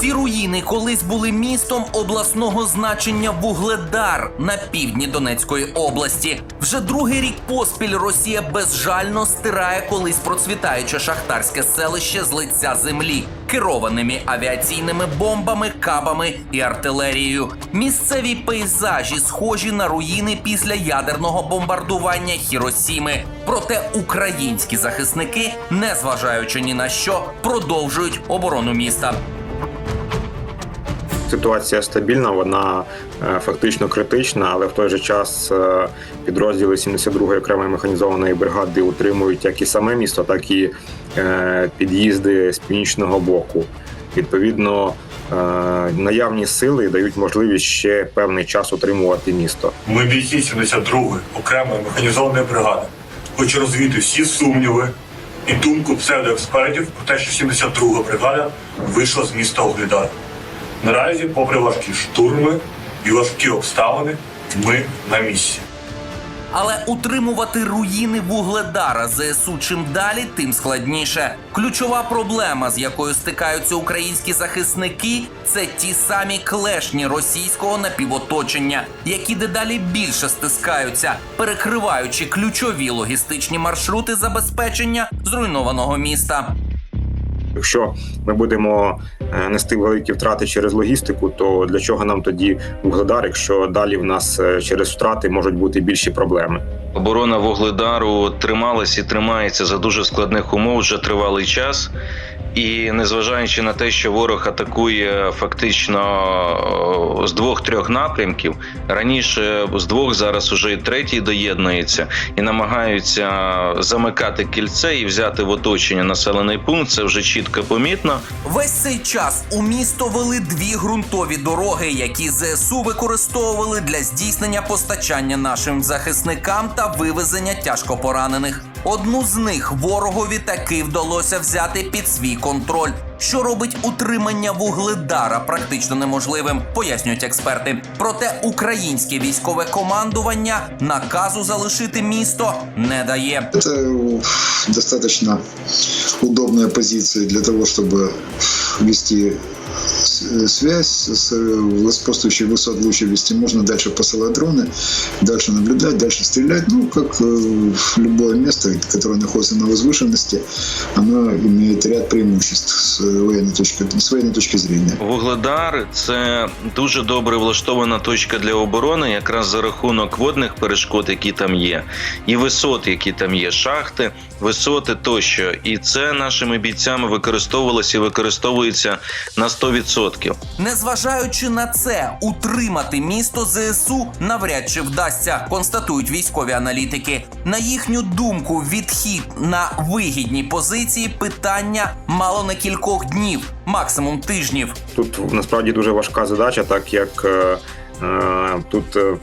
Ці руїни колись були містом обласного значення Вугледар на півдні Донецької області. Вже другий рік поспіль Росія безжально стирає колись процвітаюче шахтарське селище з лиця землі, керованими авіаційними бомбами, кабами і артилерією. Місцеві пейзажі схожі на руїни після ядерного бомбардування Хіросіми. Проте українські захисники, незважаючи ні на що, продовжують оборону міста. Ситуація стабільна, вона е, фактично критична, але в той же час е, підрозділи 72-ї окремої механізованої бригади утримують як і саме місто, так і е, під'їзди з північного боку. Відповідно, наявні сили дають можливість ще певний час утримувати місто. Ми бійці 72-ї окремої механізованої бригади. Хочу розвіяти всі сумніви і думку псевдоекспертів про те, що 72-га бригада вийшла з міста Оглідар. Наразі, попри важкі штурми і важкі обставини, ми на місці. Але утримувати руїни вугледара ЗСУ чим далі, тим складніше. Ключова проблема, з якою стикаються українські захисники, це ті самі клешні російського напівоточення, які дедалі більше стискаються, перекриваючи ключові логістичні маршрути забезпечення зруйнованого міста. Якщо ми будемо е, нести великі втрати через логістику, то для чого нам тоді вугледар, якщо далі в нас е, через втрати можуть бути більші проблеми? Оборона Вугледару трималась і тримається за дуже складних умов вже тривалий час. І незважаючи на те, що ворог атакує фактично з двох-трьох напрямків, раніше з двох зараз уже і третій доєднується і намагаються замикати кільце і взяти в оточення населений пункт. Це вже чітко помітно. Весь цей час у місто вели дві ґрунтові дороги, які ЗСУ використовували для здійснення постачання нашим захисникам та вивезення тяжкопоранених. Одну з них ворогові таки вдалося взяти під свій контроль, що робить утримання вугледара практично неможливим, пояснюють експерти. Проте українське військове командування наказу залишити місто не дає. Это достаточно удобная позиция для того, чтобы вести связь с господствующей высот лучше вести. Можно дальше посылать дроны, дальше наблюдать, дальше стрелять. Ну, как э, в любое место, которое находится на возвышенности, оно имеет ряд преимуществ с военной точки, с военной точки зрения. Вугледар це дуже добре влаштована точка для оборони, якраз за рахунок водних перешкод, які там є, і висот, які там є, шахти, висоти тощо. І це нашими бійцями використовувалося і використовується на 100%. Незважаючи на це, утримати місто ЗСУ навряд чи вдасться, констатують військові аналітики. На їхню думку, відхід на вигідні позиції питання мало не кількох днів, максимум тижнів. Тут насправді дуже важка задача, так як е, е, тут е,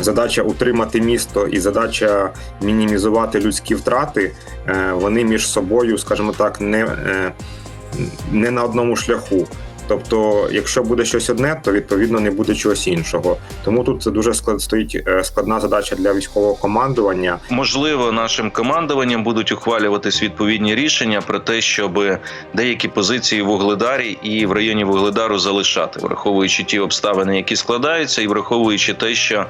задача утримати місто і задача мінімізувати людські втрати. Е, вони між собою, скажімо так, не, е, не на одному шляху. Тобто, якщо буде щось одне, то відповідно не буде чогось іншого. Тому тут це дуже склад стоїть е, складна задача для військового командування. Можливо, нашим командуванням будуть ухвалюватись відповідні рішення про те, щоб деякі позиції в Вугледарі і в районі Вугледару залишати, враховуючи ті обставини, які складаються, і враховуючи те, що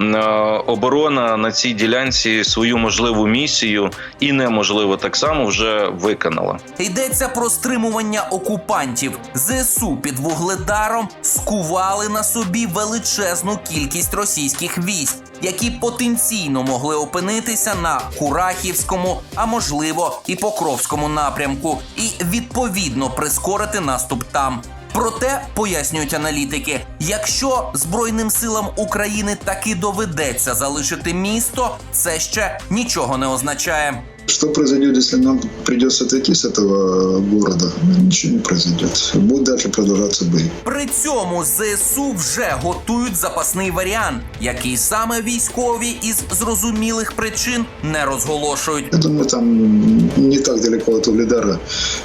е, оборона на цій ділянці свою можливу місію і неможливо так само вже виконала. Йдеться про стримування окупантів. ЗСУ під вугледаром скували на собі величезну кількість російських військ, які потенційно могли опинитися на Курахівському, а можливо і Покровському напрямку, і відповідно прискорити наступ там. Проте пояснюють аналітики, якщо Збройним силам України таки доведеться залишити місто, це ще нічого не означає. Что произойдет, если нам придется отойти с этого города? Ничего не произойдет. Будут дальше продолжаться бои. При цьому ЗСУ вже готують запасний варіант, який саме військові із зрозумілих причин не розголошують. Я думаю, там не так далеко от Угледара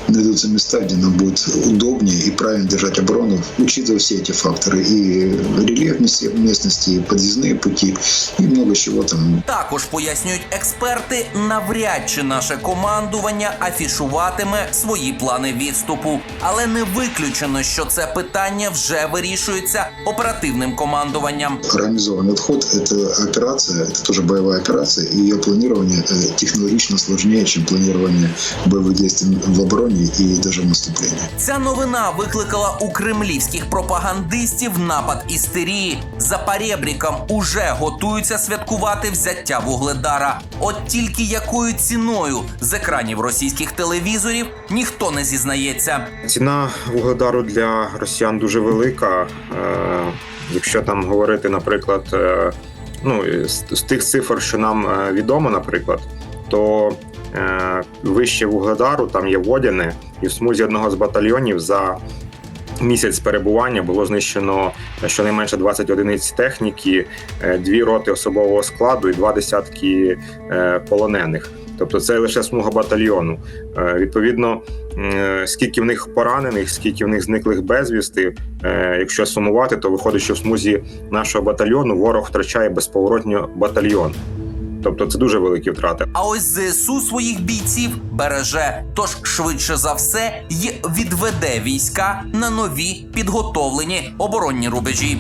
найдутся места, где нам будет удобнее и правильно держать оборону, учитывая все эти факторы. И рельеф мест- местности, и подъездные пути, и много чего там Також пояснюють експерти, навряд чи наше командування афішуватиме свої плани відступу, але не виключено, що це питання вже вирішується оперативним командуванням. Организованный отход – это операция, это тоже боевая операция, и ее планирование э, технологично сложнее, чем планирование боевых действий в обороне и даже в наступлении. Ця новина викликала у кремлівських пропагандистів напад істерії. За перебріком уже готуються святкувати взяття вугледара. От тільки якою ціною з екранів російських телевізорів ніхто не зізнається. Ціна вугледару для росіян дуже велика. Е, Якщо там говорити, наприклад, е, ну з, тих цифр, що нам е, відомо, наприклад, то вище вугледару там є Водяне, і в смузі одного з батальйонів за місяць перебування було знищено щонайменше 20 одиниць техніки, дві роти особового складу і два десятки полонених. Тобто це лише смуга батальйону. Е, Відповідно, е, скільки в них поранених, скільки в них зниклих безвісти. е, Якщо сумувати, то виходить, що в смузі нашого батальйону ворог втрачає безповоротньо батальйон. Тобто це дуже великі втрати. А ось ЗСУ своїх бійців береже, тож швидше за все й відведе війська на нові підготовлені оборонні рубежі.